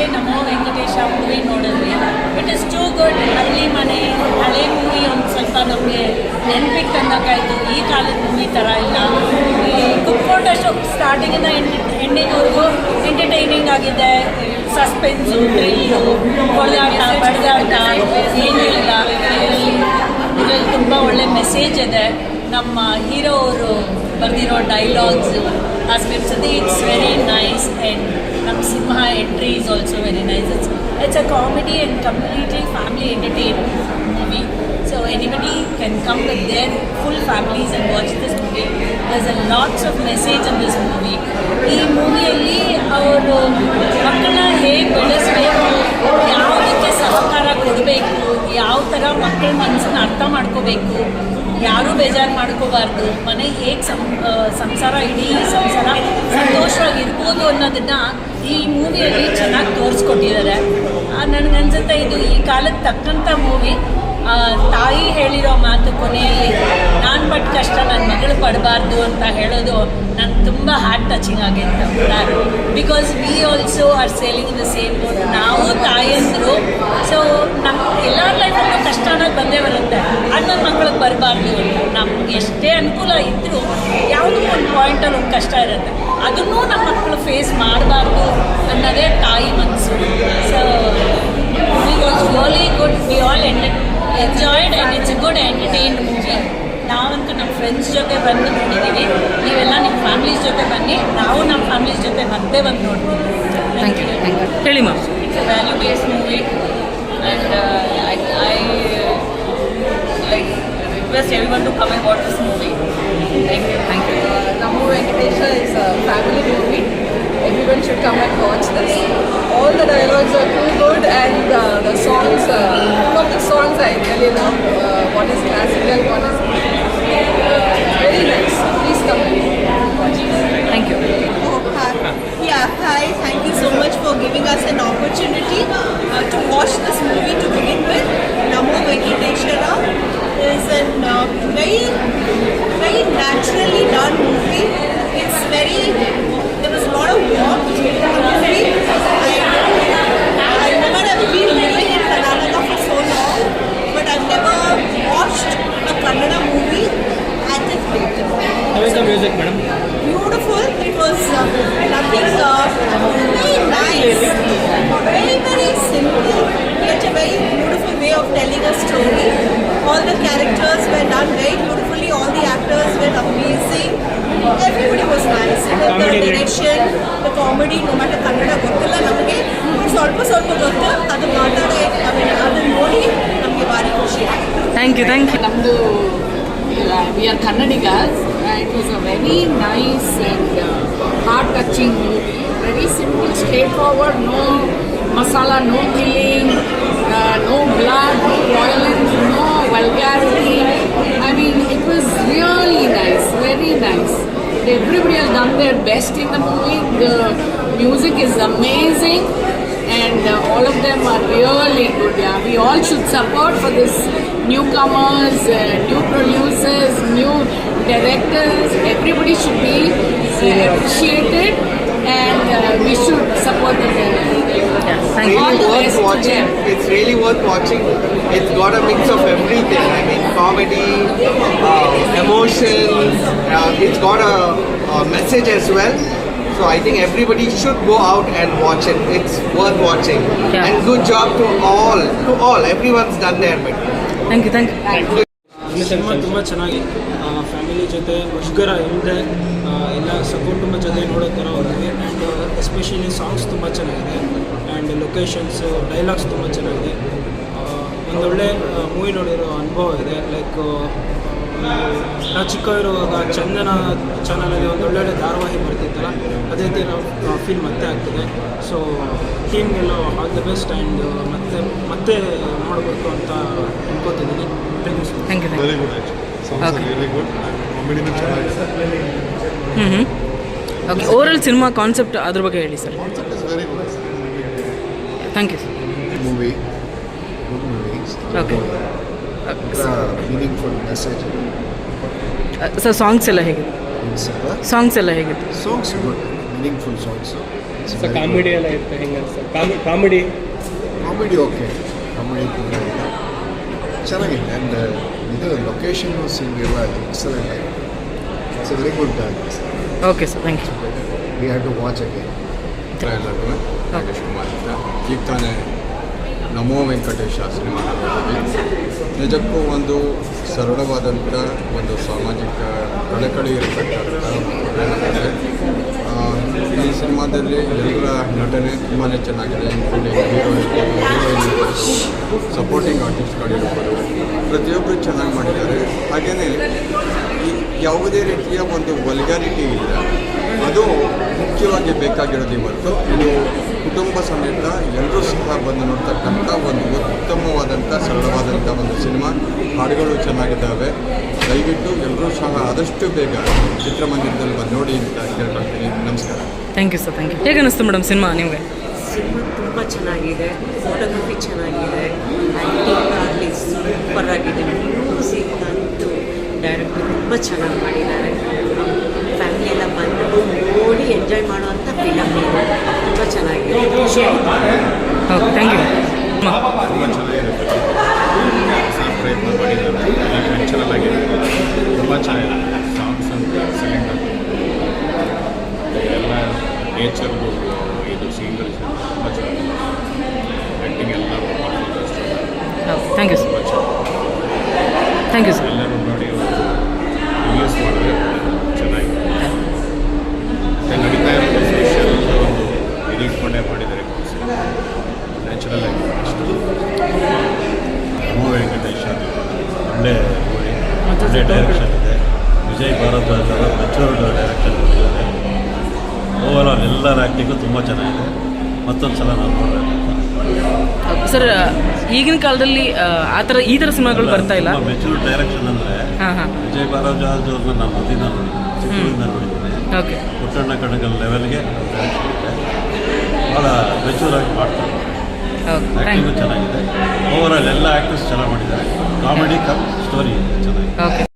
Sunday Namo Venkatesha movie ನೋಡಿದ್ವಿ it is too good ಹಳ್ಳಿ ಮನೆ, ಹಳೆ ಮೂವಿ ಒಂದು ಸ್ವಲ್ಪ ನಮಗೆ ನೆನಪಿಗೆ ತಂದಕ್ಕಾಯಿತು ಈ ಕಾಲದ ಮೂವಿ ಥರ ಇಲ್ಲ. ಈ ಶೋ ಸ್ಟಾರ್ಟಿಂಗಿಂದ ಎಂಡಿಂಗ್ವರೆಗೂ ಎಂಟರ್ಟೈನಿಂಗ್ ಆಗಿದೆ. ಸಸ್ಪೆನ್ಸು ಥ್ರಿಲ್ಲು ಹೊಡೆದಾಟ, ಬಡಿದಾಟ, ಏನೂ ಇಲ್ಲ. ಇದರಲ್ಲಿ ತುಂಬ ಒಳ್ಳೆ ಮೆಸೇಜ್ ಇದೆ. ನಮ್ಮ ಹೀರೋ ಅವರು ಬರೆದಿರೋ ಡೈಲಾಗ್ಸ್ ಆ scripts it's very nice and ನಮ್ಮ ಸಿಂಹ entry is also very nice it's it's a comedy and completely family entertain movie so anybody can come with their full families and watch this movie there's a lots of message in this movie ಈ ಮೂವಿಯಲ್ಲಿ ಅವರು ಮಕ್ಕಳನ್ನ ಹೇಗೆ ಬೆಳೆಸಬೇಕು, ಯಾವುದಕ್ಕೆ ಸಹಕಾರ ಯಾವ ಥರ ಮಕ್ಕಳ ಮನಸ್ಸನ್ನ ಅರ್ಥ ಮಾಡ್ಕೋಬೇಕು ಯಾರೂ ಬೇಜಾರು ಮಾಡ್ಕೋಬಾರ್ದು. ಮನೆ ಹೇಗೆ ಸಂ ಸಂಸಾರ ಇಡೀ ಸಂಸಾರ ಸಂತೋಷವಾಗಿರ್ಬೋದು ಅನ್ನೋದನ್ನು ಈ ಮೂವಿಯಲ್ಲಿ ಚೆನ್ನಾಗಿ ತೋರಿಸ್ಕೊಟ್ಟಿದ್ದಾರೆ. ನನಗೆ ಅನ್ಸುತ್ತೆ ಇದು ಈ ಕಾಲಕ್ಕೆ ತಕ್ಕಂಥ ಮೂವಿ. ತಾಯಿ ಹೇಳಿರೋ ಮಾತು ಕೊನೆಯಲ್ಲಿ, ನಾನು ಪಡಬಾರ್ದು ಅಂತ ಹೇಳೋದು ನಂಗೆ ತುಂಬ ಹಾರ್ಟ್ ಟಚಿಂಗ್ ಆಗಿತ್ತು. Because we also are sailing the same boat ನಾವು ತಾಯಂದರು. ಸೊ ನಮ್ಮ ಎಲ್ಲರ ಲೈಫಲ್ಲೂ ಕಷ್ಟ ಅನ್ನೋದು ಬಂದೇ ಬರುತ್ತೆ. ಅಣ್ಣನ ಮಕ್ಕಳಿಗೆ ಬರಬಾರ್ದು ನಮ್ಗೆ ಎಷ್ಟೇ ಅನುಕೂಲ ಇದ್ದರೂ ಯಾವುದೋ ಒಂದು ಪಾಯಿಂಟಲ್ಲಿ ಒಂದು ಕಷ್ಟ ಇರುತ್ತೆ. ಅದನ್ನೂ ನಮ್ಮ ಮಕ್ಕಳು ಫೇಸ್ ಮಾಡಬಾರ್ದು ಅನ್ನೋದೇ ತಾಯಿ ಮನಸ್ಸು so we was really good we all enjoyed and it's good entertain movie ನಾವಂತೂ ನಮ್ಮ ಫ್ರೆಂಡ್ಸ್ ಜೊತೆ ಬಂದು ನೋಡಿದ್ದೀವಿ ನೀವೆಲ್ಲ ನಿಮ್ಮ ಫ್ಯಾಮಿಲಿ ಜೊತೆ ಬನ್ನಿ. ನಾವು ನಮ್ಮ ಫ್ಯಾಮಿಲಿ ಜೊತೆ ಮತ್ತೆ ಬಂದು ನೋಡ್ತೀವಿ. ಹೇಳಿ ma'am. It's a value base movie and I I like request all ಬಂದು come I what this movie thank you thank you ನಮ್ಮ Venkatesha is a family movie every one should come and watch all the dialogues are too good and the songs songs I ಕಲಿ ನಾವು what is classical one us an opportunity comedy, no matter Kannada ಗೊತ್ತಿಲ್ಲ ನಮಗೆ. ಸ್ವಲ್ಪ ಸ್ವಲ್ಪ ಗೊತ್ತು. ಅದು ಮಾತಾಡೋ ಅದನ್ನ ನೋಡಿ ನಮಗೆ ಭಾರಿ ಖುಷಿ. ಆಯಿತು ಥ್ಯಾಂಕ್ ಯು ಥ್ಯಾಂಕ್ ಯು ನಮ್ಮದು we are Kannadigas it was a very nice and heart touching movie very simple straightforward no masala no killing no blood no violence no vulgarity I mean it was really nice very nice everybody has done their best in the movie. The music is amazing and uh, all of them are really good. Yeah, we all should support for this newcomers, uh, new producers, new directors. Everybody should be uh, appreciated, and uh, we should support them. Yeah, thank really you. worth watching. It's really worth watching. It's got a mix of everything. I mean, comedy, uh, emotions, Uh, it's got a, a message as well. So I think everybody should go out and watch it. It's worth watching. Yeah. And good job to all. To all. Everyone's done their bit. Thank you. Thank you. ಈ ಸಿನಿಮಾ ತುಂಬ ಚೆನ್ನಾಗಿ family ಜೊತೆ ಮುಷ್ಕರ ಇಲ್ಲದೆ ಎಲ್ಲ ಸಕುಟುಂಬ ಜೊತೆ ನೋಡೋ ಥರ ಹೋಗಿದೆ ಆ್ಯಂಡ್ ಎಸ್ಪೆಷಲಿ ಸಾಂಗ್ಸ್ ತುಂಬ ಚೆನ್ನಾಗಿದೆ ಆ್ಯಂಡ್ ಲೊಕೇಶನ್ಸು ಡೈಲಾಗ್ಸ್ ತುಂಬ ಚೆನ್ನಾಗಿದೆ ಒಂದೊಳ್ಳೆ ಮೂವಿ ನೋಡಿರೋ ಅನುಭವ ಇದೆ. ಲೈಕ್ ನಾವು ಇರುವಾಗ ಚಂದನ ಚಾನಲಲ್ಲಿ ಒಂದೊಳ್ಳೊಳ್ಳೆ ಧಾರಾವಾಹಿ ಬರ್ತಿತ್ತಲ್ಲ ಅದೇ ರೀತಿ ನಾವು ಫೀಲ್ ಮತ್ತೆ ಆಗ್ತದೆ ಸೊ ಟೀಮ್ಗೆಲ್ಲ ಆಲ್ ದ ಬೆಸ್ಟ್ ಆ್ಯಂಡ್ ಮತ್ತೆ ಮತ್ತೆ ನೋಡಬೇಕು ಅಂತ ಅನ್ಕೋತಿದ್ದೀನಿ. Thank you very good songs good ಹ್ಞೂ ಹ್ಞೂ ಓಕೆ ಓವರಾಲ್ ಸಿನಿಮಾ ಕಾನ್ಸೆಪ್ಟ್ ಅದ್ರ ಬಗ್ಗೆ ಹೇಳಿ sir concept is very good thank you sir movie okay meaningful message sir songs ಎಲ್ಲ ಹೇಗಿದೆ ಇನ್ಸ್ ಸಾಂಗ್ಸ್ ಎಲ್ಲ ಹೇಗಿತ್ತು? Songs good meaningful songs so comedy ಎಲ್ಲ ಇರುತ್ತೆ ಹೆಂಗೆ ಅನ್ಸುತ್ತೆ? ಕಾಮಿ ಕಾಮಿಡಿ? ಕಾಮಿಡಿ ಓಕೆ ಕಾಮಿಡಿ ಚೆನ್ನಾಗಿದೆ. ಆ್ಯಂಡ್ ಇದು ಲೊಕೇಶನ್ ಸೀನ್ ಎಲ್ಲ ಎಕ್ಸಲೆಂಟ್ ಆಗಿದೆ. It's very good okay sir thank you we have to watch again trailer ಅಂತ ಈಗ ತಾನೇ ನಮೋ ವೆಂಕಟೇಶ ಸಿನಿಮಾ ನಿಜಕ್ಕೂ ಒಂದು ಸರಳವಾದಂಥ ಒಂದು ಸಾಮಾಜಿಕ ಕಳಕಳಿ ಇರತಕ್ಕಂಥ ಈ ಸಿನಿಮಾದಲ್ಲಿ ಎಲ್ಲರ ನಟನೆ ತುಂಬಾ ಚೆನ್ನಾಗಿದೆ. ಇನ್ಕ್ಲೂಡಿಂಗ್ ಹೀರೋ ಹೀರೋಯಿನ್ ಸಪೋರ್ಟಿಂಗ್ ಆರ್ಟಿಸ್ಟ್ಗಳಿರ್ಬೋದು ಪ್ರತಿಯೊಬ್ಬರು ಚೆನ್ನಾಗಿ ಮಾಡಿದ್ದಾರೆ. ಹಾಗೆಯೇ ಯಾವುದೇ ರೀತಿಯ ಒಂದು ವಲ್ಗಾರಿಟಿ ಇಲ್ಲ. ಅದು ಮುಖ್ಯವಾಗಿ ಬೇಕಾಗಿರೋದು ಇವತ್ತು ಇದು ಕುಟುಂಬ ಸಮೇತ ಎಲ್ಲರೂ ಸಹ ಬಂದು ನೋಡ್ತಕ್ಕಂಥ ಒಂದು ಉತ್ತಮವಾದಂಥ ಸರಳವಾದಂಥ ಒಂದು ಸಿನಿಮಾ. ಹಾಡುಗಳು ಚೆನ್ನಾಗಿದ್ದಾವೆ. ದಯವಿಟ್ಟು ಎಲ್ಲರೂ ಸಹ ಆದಷ್ಟು ಬೇಗ ಚಿತ್ರಮಂದಿರದಲ್ಲಿ ಬಂದು ನೋಡಿ ಅಂತ ಕೇಳ್ಕೊಳ್ತೀನಿ. ನಮಸ್ಕಾರ. Thank you sir thank you ಹೇಗೆ ಅನಿಸ್ತು ಮೇಡಮ್ ಸಿನಿಮಾ ನಿಮಗೆ? ಸಿನಿಮಾ ತುಂಬ ಚೆನ್ನಾಗಿದೆ. ಫೋಟೋಗ್ರಫಿ ಚೆನ್ನಾಗಿದೆ. ಆ್ಯಕ್ಟಿಂಗ್ ಆಗಲಿ ಸೂಪರ್ ಆಗಿದೆ. ಮ್ಯೂಸಿಕ್ ಅಂತೂ ಡೈರೆಕ್ಟರ್ ತುಂಬ ಚೆನ್ನಾಗಿ ಮಾಡಿದ್ದಾರೆ. ಫ್ಯಾಮಿಲಿ ಎಲ್ಲ ಬಂದು ನೋಡಿ ಎಂಜಾಯ್ ಮಾಡುವಂಥ ಫಿಲಮ್ ಇದು. ತುಂಬ ಚೆನ್ನಾಗಿದೆ. ಓಕೆ ಥ್ಯಾಂಕ್ ಯು ತುಂಬ ಚೆನ್ನಾಗಿರುತ್ತೆ. ಹೊಸ ಪ್ರಯತ್ನ ಮಾಡಿದ್ದಾರೆ. ನ್ಯಾಚುರಲ್ ಆಗಿದೆ. ತುಂಬ ಚೆನ್ನಾಗಿದೆ. ಸಾಂಗ್ಸ್ ಅಂತ ಎಲ್ಲ. ಇದು ಸೀನ್ಗಳು ತುಂಬ ಚೆನ್ನಾಗಿದೆ. ಆ್ಯಕ್ಟಿಂಗ್ ಎಲ್ಲ performance thank you sir thank you sir ಎಲ್ಲರೂ ನೋಡಿ ಯೂಸ್ ಮಾಡಿದ್ರೆ ಚೆನ್ನಾಗಿದೆ ಮತ್ತೆ ನಡೀತಾ ಇರೋ ಸೋಷಿಯಲ್ ಒಂದು ಇದು ಇಟ್ಕೊಂಡೇ ಮಾಡಿದ್ದಾರೆ ನ್ಯಾಚುರಲ್ ಆಗಿ ಅಷ್ಟು ನಮೋ ವೆಂಕಟೇಶ್ ಒಳ್ಳೆ ಮೂವಿ ಒಳ್ಳೆ ಡೈರೆಕ್ಷನ್ ಇದೆ Vijay matured direction overall ಎಲ್ಲರ ಆ್ಯಕ್ಟಿಂಗು ತುಂಬ ಚೆನ್ನಾಗಿದೆ. ಮತ್ತೊಂದು ಸಲ ನಾನು ಸರ್ ಈಗಿನ ಕಾಲದಲ್ಲಿ ಆ, ಥರ ಈ ಥರ ಸಿನಿಮಾಗಳು ಬರ್ತಾ ಇಲ್ಲ? ಮೆಚೂರ್ ಡೈರೆಕ್ಷನ್ ಅಂದರೆ ವಿಜಯ್ ಭಾರದ್ವಾಜ್ ಅವ್ರನ್ನ ನಾನು ಮೊದಲಿಂದ ನೋಡಿದ್ದೀನಿ ನೋಡಿದ್ದೀನಿ. ಓಕೆ. ಪುಟ್ಟಣ್ಣ ಕಣಗಲ್ ಲೆವೆಲ್ಗೆ ಭಾಳ ಮೆಚೂರ್ ಆಗಿ ಮಾಡ್ತಾರೆ. ಆ್ಯಕ್ಟಿಂಗು ಚೆನ್ನಾಗಿದೆ. ಓವರ್ ಆಲ್ ಎಲ್ಲ ಆ್ಯಕ್ಟರ್ಸ್ ಚೆನ್ನಾಗಿ ಮಾಡಿದ್ದಾರೆ. ಕಾಮಿಡಿ ಕಮ್ ಸ್ಟೋರಿ ಚೆನ್ನಾಗಿದೆ. ಓಕೆ.